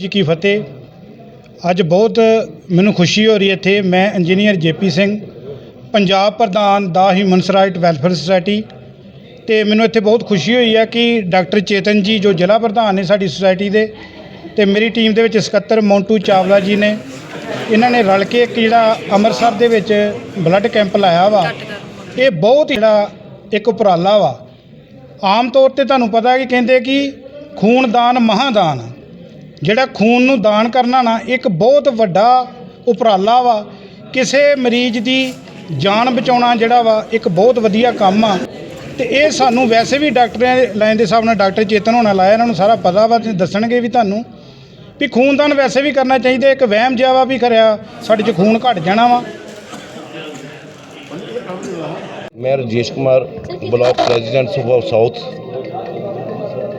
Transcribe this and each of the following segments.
ਜੀ ਕੀ ਫਤਿਹ। ਅੱਜ ਬਹੁਤ ਮੈਨੂੰ ਖੁਸ਼ੀ ਹੋ ਰਹੀ ਹੈ ਇੱਥੇ। ਮੈਂ ਇੰਜੀਨੀਅਰ ਜੇਪੀ ਸਿੰਘ, ਪੰਜਾਬ ਪ੍ਰਧਾਨ ਦਾ ਹਿਊਮਨਸ ਰਾਈਟ ਵੈਲਫੇਅਰ ਸੁਸਾਇਟੀ। ਤੇ ਮੈਨੂੰ ਇੱਥੇ ਬਹੁਤ ਖੁਸ਼ੀ ਹੋਈ ਹੈ ਕਿ ਡਾਕਟਰ ਚੇਤਨ ਜੀ, ਜੋ ਜ਼ਿਲ੍ਹਾ ਪ੍ਰਧਾਨ ਨੇ ਸਾਡੀ ਸੁਸਾਇਟੀ ਦੇ, ਤੇ ਮੇਰੀ ਟੀਮ ਦੇ ਵਿੱਚ ਸਕੱਤਰ ਮੌਂਟੂ ਚਾਵਲਾ ਜੀ ਨੇ, ਇਹਨਾਂ ਨੇ ਰਲ ਕੇ ਇੱਕ ਜਿਹੜਾ ਅੰਮ੍ਰਿਤਸਰ ਦੇ ਵਿੱਚ ਬਲੱਡ ਕੈਂਪ ਲਾਇਆ ਵਾ। ਇਹ ਬਹੁਤ ਜਿਹੜਾ ਇੱਕ ਉਪਰਾਲਾ ਵਾ। ਆਮ ਤੌਰ ਤੇ ਤੁਹਾਨੂੰ ਪਤਾ ਹੈ ਕਿ ਕਹਿੰਦੇ ਕਿ ਖੂਨਦਾਨ ਮਹਾਦਾਨ। ਜਿਹੜਾ ਖੂਨ ਨੂੰ ਦਾਨ ਕਰਨਾ ਨਾ, ਇੱਕ ਬਹੁਤ ਵੱਡਾ ਉਪਰਾਲਾ ਵਾ। ਕਿਸੇ ਮਰੀਜ਼ ਦੀ ਜਾਨ ਬਚਾਉਣਾ ਜਿਹੜਾ ਵਾ, ਇੱਕ ਬਹੁਤ ਵਧੀਆ ਕੰਮ ਆ। ਤੇ ਇਹ ਸਾਨੂੰ ਵੈਸੇ ਵੀ ਡਾਕਟਰਾਂ ਲਾਈਨ ਦੇ ਹਿਸਾਬ ਨਾਲ ਡਾਕਟਰ ਚੇਤਨ ਹੋਣਾ ਲਾਇਆ, ਇਹਨਾਂ ਨੂੰ ਸਾਰਾ ਪਤਾ ਵਾ ਤੇ ਦੱਸਣਗੇ ਵੀ ਤੁਹਾਨੂੰ। ਵੀ ਖੂਨਦਾਨ ਵੈਸੇ ਵੀ ਕਰਨਾ ਚਾਹੀਦਾ, ਇੱਕ ਵਹਿਮ ਜਿਹਾ ਵਾ ਵੀ ਖਰਿਆ ਸਾਡੇ 'ਚ ਖੂਨ ਘਟ ਜਾਣਾ ਵਾ। ਮੈਂ ਰਜੇਸ਼ ਕੁਮਾਰ, ਬਲਾਕ ਪ੍ਰੈਜ਼ੀਡੈਂਟ ਸੁਬਾ ਸਾਊਥ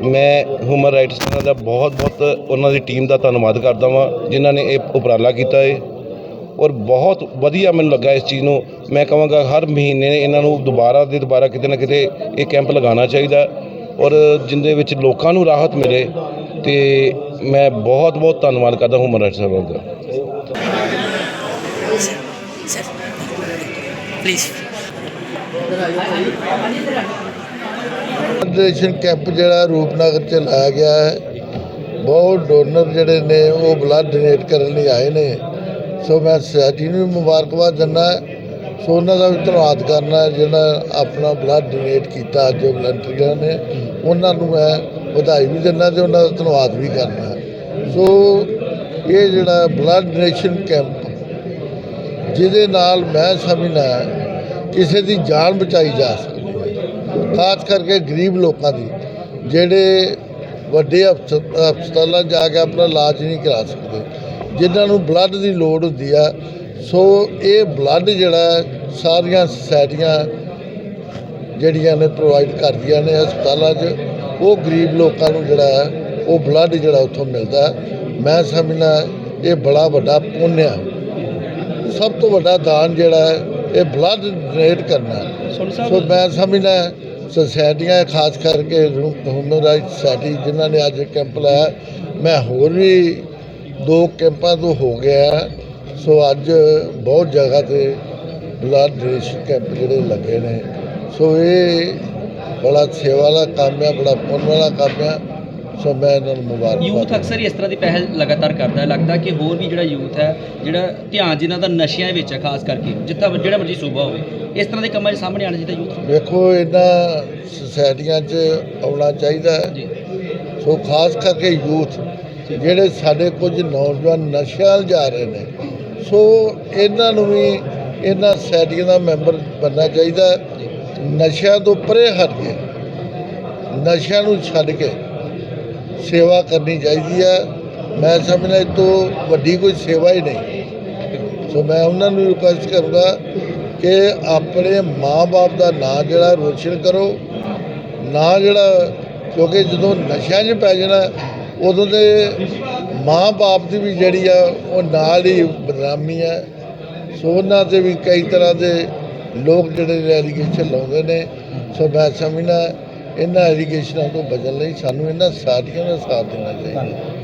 ਮੈਂ ਹਿਊਮਨ ਰਾਈਟਸ ਦਾ ਬਹੁਤ ਬਹੁਤ ਉਹਨਾਂ ਦੀ ਟੀਮ ਦਾ ਧੰਨਵਾਦ ਕਰਦਾ ਵਾਂ ਜਿਨ੍ਹਾਂ ਨੇ ਇਹ ਉਪਰਾਲਾ ਕੀਤਾ ਹੈ ਔਰ ਬਹੁਤ ਵਧੀਆ ਮੈਨੂੰ ਲੱਗਾ ਇਸ ਚੀਜ਼ ਨੂੰ। ਮੈਂ ਕਹਾਂਗਾ ਹਰ ਮਹੀਨੇ ਇਹਨਾਂ ਨੂੰ ਦੁਬਾਰਾ ਦੇ ਦੁਬਾਰਾ ਕਿਤੇ ਨਾ ਕਿਤੇ ਇਹ ਕੈਂਪ ਲਗਾਉਣਾ ਚਾਹੀਦਾ। ਔਰ ਜਿੰਦੇ ਵਿੱਚ ਲੋਕਾਂ ਨੂੰ ਰਾਹਤ ਮਿਲੇ ਤੇ ਮੈਂ ਬਹੁਤ ਬਹੁਤ ਧੰਨਵਾਦ ਕਰਦਾ ਹਿਊਮਨ ਰਾਈਟਸ ਸੈਂਟਰ ਦਾ। Sir, please. ਕੈਂਪ ਜਿਹੜਾ ਰੂਪਨਗਰ ਚ ਲਾਇਆ ਗਿਆ ਹੈ, ਬਹੁਤ ਡੋਨਰ ਜਿਹੜੇ ਨੇ ਉਹ ਬਲੱਡ ਡੋਨੇਟ ਕਰਨ ਲਈ ਆਏ ਨੇ। ਸੋ ਮੈਂ ਸੋਸਾਇਟੀ ਨੂੰ ਵੀ ਮੁਬਾਰਕਬਾਦ ਦਿੰਦਾ ਸੋ ਉਹਨਾਂ ਦਾ ਵੀ ਧੰਨਵਾਦ ਕਰਨਾ ਜਿਹਨਾਂ ਆਪਣਾ ਬਲੱਡ ਡੋਨੇਟ ਕੀਤਾ ਅੱਜ ਵਲੰਟੀਅਰਾਂ ਨੇ। ਉਹਨਾਂ ਨੂੰ ਮੈਂ ਵਧਾਈ ਵੀ ਦਿੰਦਾ ਤੇ ਉਹਨਾਂ ਦਾ ਧੰਨਵਾਦ ਵੀ ਕਰਨਾ ਸੋ ਇਹ ਜਿਹੜਾ ਬਲੱਡ ਡੋਨੇਸ਼ਨ ਕੈਂਪ, ਜਿਹਦੇ ਨਾਲ ਮੈਂ ਸਮਝਦਾ ਕਿਸੇ ਦੀ ਜਾਨ ਬਚਾਈ ਜਾ ਸਕਦੀ ਹੈ। ਖਾਸ ਕਰਕੇ ਗਰੀਬ ਲੋਕਾਂ ਦੀ, ਜਿਹੜੇ ਵੱਡੇ ਹਸਪ- ਹਸਪਤਾਲਾਂ 'ਚ ਜਾ ਕੇ ਆਪਣਾ ਇਲਾਜ ਨਹੀਂ ਕਰਾ ਸਕਦੇ, ਜਿਨ੍ਹਾਂ ਨੂੰ ਬਲੱਡ ਦੀ ਲੋੜ ਹੁੰਦੀ ਆ, ਸੋ ਇਹ ਬਲੱਡ ਜਿਹੜਾ ਸਾਰੀਆਂ ਸੋਸਾਇਟੀਆਂ ਜਿਹੜੀਆਂ ਨੇ ਪ੍ਰੋਵਾਈਡ ਕਰਦੀਆਂ ਨੇ ਹਸਪਤਾਲਾਂ 'ਚ, ਉਹ ਗਰੀਬ ਲੋਕਾਂ ਨੂੰ ਜਿਹੜਾ ਹੈ, ਉਹ ਬਲੱਡ ਜਿਹੜਾ ਉੱਥੋਂ ਮਿਲਦਾ ਮੈਂ ਸਮਝਣਾ ਇਹ ਬੜਾ ਵੱਡਾ ਪੁੰਨ ਆ। ਸਭ ਤੋਂ ਵੱਡਾ ਦਾਨ ਜਿਹੜਾ ਇਹ ਬਲੱਡ ਡੋਨੇਟ ਕਰਨਾ। ਸੋ ਮੈਂ ਸਮਝਦਾ ਸੁਸਾਇਟੀਆਂ ਖਾਸ ਕਰਕੇ ਹਿਊਮਨ ਰਾਈਟ ਸੁਸਾਇਟੀ ਜਿਨ੍ਹਾਂ ਨੇ ਅੱਜ ਕੈਂਪ ਲਾਇਆ ਮੈਂ ਹੋਰ ਵੀ ਦੋ ਕੈਂਪਾਂ ਤੋਂ ਹੋ ਗਿਆ ਸੋ ਅੱਜ ਬਹੁਤ ਜਗ੍ਹਾ ਤੇ ਬਲੱਡ ਡੋਨੇਸ਼ਨ ਕੈਂਪ ਜਿਹੜੇ ਲੱਗੇ ਨੇ। ਸੋ ਇਹ ਬੜਾ ਸੇਵਾ ਵਾਲਾ ਕੰਮ ਹੈ ਬੜਾ ਪੁੰਨ ਵਾਲਾ ਕੰਮ ਹੈ। ਸੋ ਮੈਂ ਇਹਨਾਂ ਨੂੰ ਮੁਬਾਰਕ ਯੂਥ ਅਕਸਰ ਹੀ ਇਸ ਤਰ੍ਹਾਂ ਦੀ ਪਹਿਲ ਲਗਾਤਾਰ ਕਰਦਾ ਹੈ। ਲੱਗਦਾ ਕਿ ਹੋਰ ਵੀ ਜਿਹੜਾ ਯੂਥ ਹੈ ਜਿਹੜਾ ਧਿਆਨ ਜਿਨ੍ਹਾਂ ਦਾ ਨਸ਼ਿਆਂ ਵਿੱਚ ਹੈ ਖਾਸ ਕਰਕੇ ਜਿੱਥਾ ਜਿਹੜਾ ਮਰਜ਼ੀ ਸੂਬਾ ਹੋਵੇ ਇਸ ਤਰ੍ਹਾਂ ਦੇ ਕੰਮਾਂ 'ਚ ਸਾਹਮਣੇ ਆਉਣਾ ਚਾਹੀਦਾ ਯੂਥ ਵੇਖੋ ਇਹਨਾਂ ਸੁਸਾਇਟੀਆਂ 'ਚ ਆਉਣਾ ਚਾਹੀਦਾ ਹੈ। ਸੋ ਖਾਸ ਕਰਕੇ ਯੂਥ ਜਿਹੜੇ ਸਾਡੇ ਕੁਝ ਨੌਜਵਾਨ ਨਸ਼ਿਆਂ ਵੱਲ ਜਾ ਰਹੇ ਨੇ ਸੋ ਇਹਨਾਂ ਨੂੰ ਵੀ ਇਹਨਾਂ ਸੁਸਾਇਟੀਆਂ ਦਾ ਮੈਂਬਰ ਬਣਨਾ ਚਾਹੀਦਾ। ਨਸ਼ਿਆਂ ਤੋਂ ਪਰੇ ਹਟ ਕੇ ਨਸ਼ਿਆਂ ਨੂੰ ਛੱਡ ਕੇ ਸੇਵਾ ਕਰਨੀ ਚਾਹੀਦੀ ਹੈ। ਮੈਂ ਸਮਝਦਾ ਇਹ ਤੋਂ ਵੱਡੀ ਕੋਈ ਸੇਵਾ ਹੀ ਨਹੀਂ। ਸੋ ਮੈਂ ਉਹਨਾਂ ਨੂੰ ਰਿਕੁਐਸਟ ਕਰੂੰਗਾ ਕਿ ਆਪਣੇ ਮਾਂ-ਬਾਪ ਦਾ ਨਾਂ ਜਿਹੜਾ ਰੋਸ਼ਨ ਕਰੋ। ਨਾ ਜਿਹੜਾ ਕਿਉਂਕਿ ਜਦੋਂ ਨਸ਼ਿਆਂ 'ਚ ਪੈ ਜਾਣਾ, ਉਦੋਂ ਦੇ ਮਾਂ-ਬਾਪ ਦੀ ਵੀ ਜਿਹੜੀ ਆ, ਉਹ ਨਾਲ ਹੀ ਬਦਨਾਮੀ ਹੈ। ਸੋ ਉਹਨਾਂ ਤੇ ਵੀ ਕਈ ਤਰ੍ਹਾਂ ਦੇ ਲੋਕ ਜਿਹੜੇ ਰੈਲੀਗੇਸ਼ਨ ਲਾਉਂਦੇ ਨੇ। ਸੋ ਮੈਂ ਸਮਝਣਾ ਇਹਨਾਂ ਐਲੀਗੇਸ਼ਨਾਂ ਤੋਂ ਬਚਣ ਲਈ ਸਾਨੂੰ ਇਹਨਾਂ ਸਾਥੀਆਂ ਦਾ ਸਾਥ ਦੇਣਾ ਚਾਹੀਦਾ।